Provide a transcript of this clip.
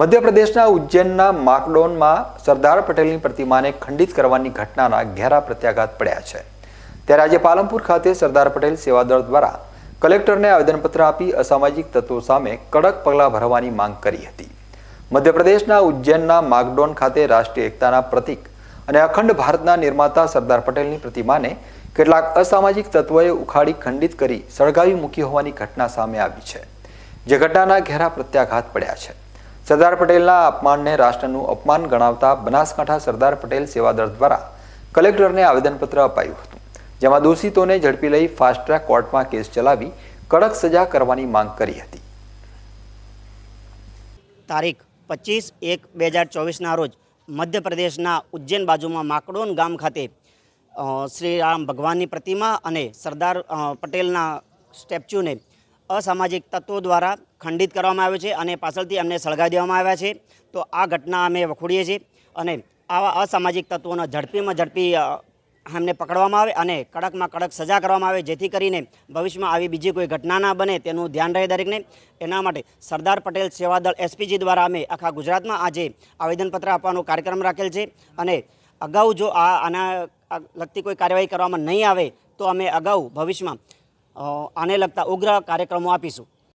મધ્યપ્રદેશના ઉજ્જૈનના માકડોનમાં સરદાર પટેલની પ્રતિમાને ખંડિત કરવાની ઘટનાના ઘેરા પ્રત્યાઘાત પડ્યા છે. ત્યારે આજે પાલનપુર ખાતે સરદાર પટેલ સેવાદળ દ્વારા કલેક્ટરને આવેદનપત્ર આપી અસામાજિક તત્વો સામે કડક પગલાં ભરવાની માંગ કરી હતી. મધ્યપ્રદેશના ઉજ્જૈનના માકડોન ખાતે રાષ્ટ્રીય એકતાના પ્રતીક અને અખંડ ભારતના નિર્માતા સરદાર પટેલની પ્રતિમાને કેટલાક અસામાજિક તત્વોએ ઉખાડી ખંડિત કરી સળગાવી મૂકી હોવાની ઘટના સામે આવી છે, જે ઘટનાના ઘેરા પ્રત્યાઘાત પડ્યા છે. સરદાર પટેલના અપમાનને રાષ્ટ્રનું અપમાન ગણાવતા બનાસકાંઠા સરદાર પટેલ સેવાદળ દ્વારા કલેક્ટરને આવેદનપત્ર અપાયું હતું, જેમાં દોષિતોને ઝડપી લઈ ફાસ્ટ ટ્રેક કોર્ટમાં કેસ ચલાવી કડક સજા કરવાની માંગ કરી હતી. તારીખ પચીસ એક બે હજાર ચોવીસના રોજ મધ્યપ્રદેશના ઉજ્જૈન બાજુમાં માકડોન ગામ ખાતે શ્રી રામ ભગવાનની પ્રતિમા અને સરદાર પટેલના સ્ટેચ્યુને અસામાજિક તત્વો દ્વારા ખંડિત કરવામાં આવ્યો છે અને પાછળથી એમને સળગાવી દેવામાં આવ્યા છે. તો આ ઘટના અમે વખોડીએ છીએ અને આવા અસામાજિક તત્વોનો ઝડપીમાં ઝડપી એમને પકડવામાં આવે અને કડકમાં કડક સજા કરવામાં આવે, જેથી કરીને ભવિષ્યમાં આવી બીજી કોઈ ઘટના ના બને તેનું ધ્યાન રહે દરેકને. એના માટે સરદાર પટેલ સેવાદળ એસપીજી દ્વારા અમે આખા ગુજરાતમાં આજે આવેદનપત્ર આપવાનો કાર્યક્રમ રાખેલ છે અને અગાઉ જો આ આના લગતી કોઈ કાર્યવાહી કરવામાં નહીં આવે, તો અમે અગાઉ ભવિષ્યમાં આને લગતા ઉગ્ર કાર્યક્રમો આપીશું.